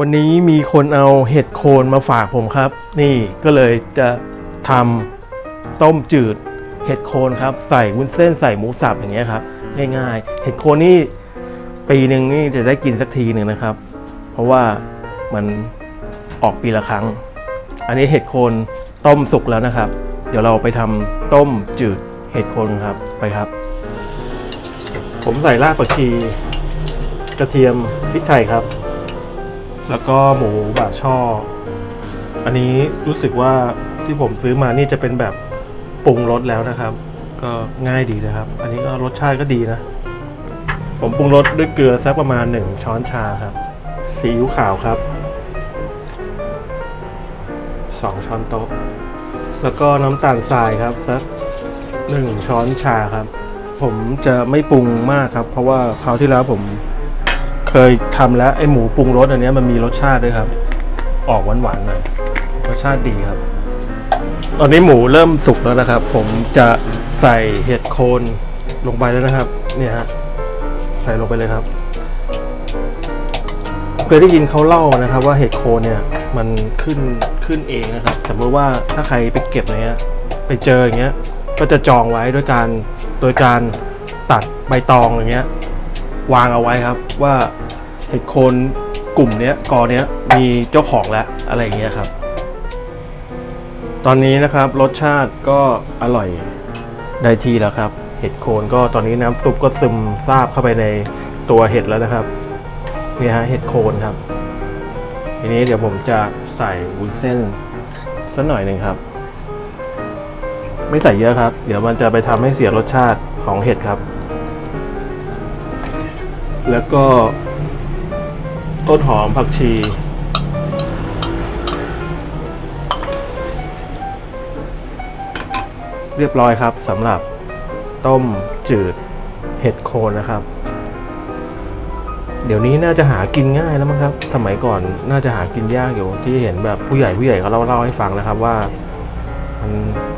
วันนี้มีคนเอาเห็ดโคนมาฝากผมครับ นี่ก็เลยจะทำต้มจืดเห็ดโคนครับ ใส่วุ้นเส้นใส่หมูสับอย่างเงี้ยครับง่ายๆ เห็ดโคนนี่ปีหนึ่งนี่จะได้กินสักทีหนึ่งนะครับ เพราะว่ามันออกปีละครั้ง อันนี้เห็ดโคนต้มสุกแล้วนะครับ เดี๋ยวเราไปทำต้มจืดเห็ดโคนครับไปครับ ผมใส่รากผักชี กระเทียมพริกไทยครับ แล้วก็หมูบาช่อ อันนี้รู้สึกว่าที่ผมซื้อมานี่จะเป็นแบบปรุงรสแล้วนะครับ ก็ง่ายดีนะครับ อันนี้ก็รสชาติก็ดีนะ ผมปรุงรสด้วยเกลือสักประมาณ1ช้อนชาครับซีอิ๊วขาวครับ2ช้อนโต๊ะ แล้วก็น้ำตาลทรายครับสัก1ช้อนชาครับ ผมจะไม่ปรุงมากครับ เพราะว่าคราวที่แล้วผม ยทำแล้วไอหมูปรุงรสอันนี้มันมีรสชาติด้วยครับ ออกหวานๆหน่อยรสชาติดีครับ ตอนนี้หมูเริ่มสุกแล้วนะครับ ผมจะใส่เห็ดโคนลงไปแล้วนะครับ เนี่ยฮะใส่ลงไปเลยครับ เคยได้ยินเขาเล่านะครับ ว่าเห็ดโคนเนี่ยมันขึ้นขึ้นเองนะครับสมมติว่าถ้าใครไปเก็บอะไรเงี้ยไปเจออย่างเงี้ย ก็จะจองไว้ด้วยการโดยการตัดใบตองอย่างเงี้ย วางเอาไว้ครับว่าเห็ดโคนกลุ่มเนี้ยกอเนี้ยมีเจ้าของแล้วอะไรอย่างเงี้ยครับ ตอนนี้นะครับรสชาติก็อร่อยได้ที่แล้วครับ เห็ดโคนก็ตอนนี้น้ำซุปก็ซึมซาบเข้าไปในตัวเห็ดแล้วนะครับนี่ฮะเห็ดโคนครับ ทีนี้เดี๋ยวผมจะใส่วุ้นเส้นสักหน่อยหนึ่งครับ ไม่ใส่เยอะครับ เดี๋ยวมันจะไปทำให้เสียรสชาติของเห็ดครับ แล้วก็ ต้นหอมผักชี เรียบร้อยครับสำหรับต้มจืดเห็ดโคนนะครับ เดี๋ยวนี้น่าจะหากินง่ายแล้วมั้งครับ สมัยก่อนน่าจะหากินยากอยู่ที่เห็นแบบผู้ใหญ่ผู้ใหญ่เขาเล่าเล่าให้ฟังนะครับว่ามัน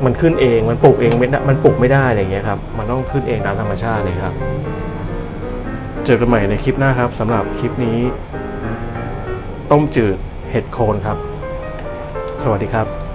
มันขึ้นเองมันปลูกเองไม่ได้มันปลูกไม่ได้อะไรอย่างเงี้ยครับ มันต้องขึ้นเองตามธรรมชาติเลยครับ เจอกันใหม่ในคลิปหน้าครับสำหรับคลิปนี้ ต้มจืดเห็ดโคนครับ สวัสดีครับ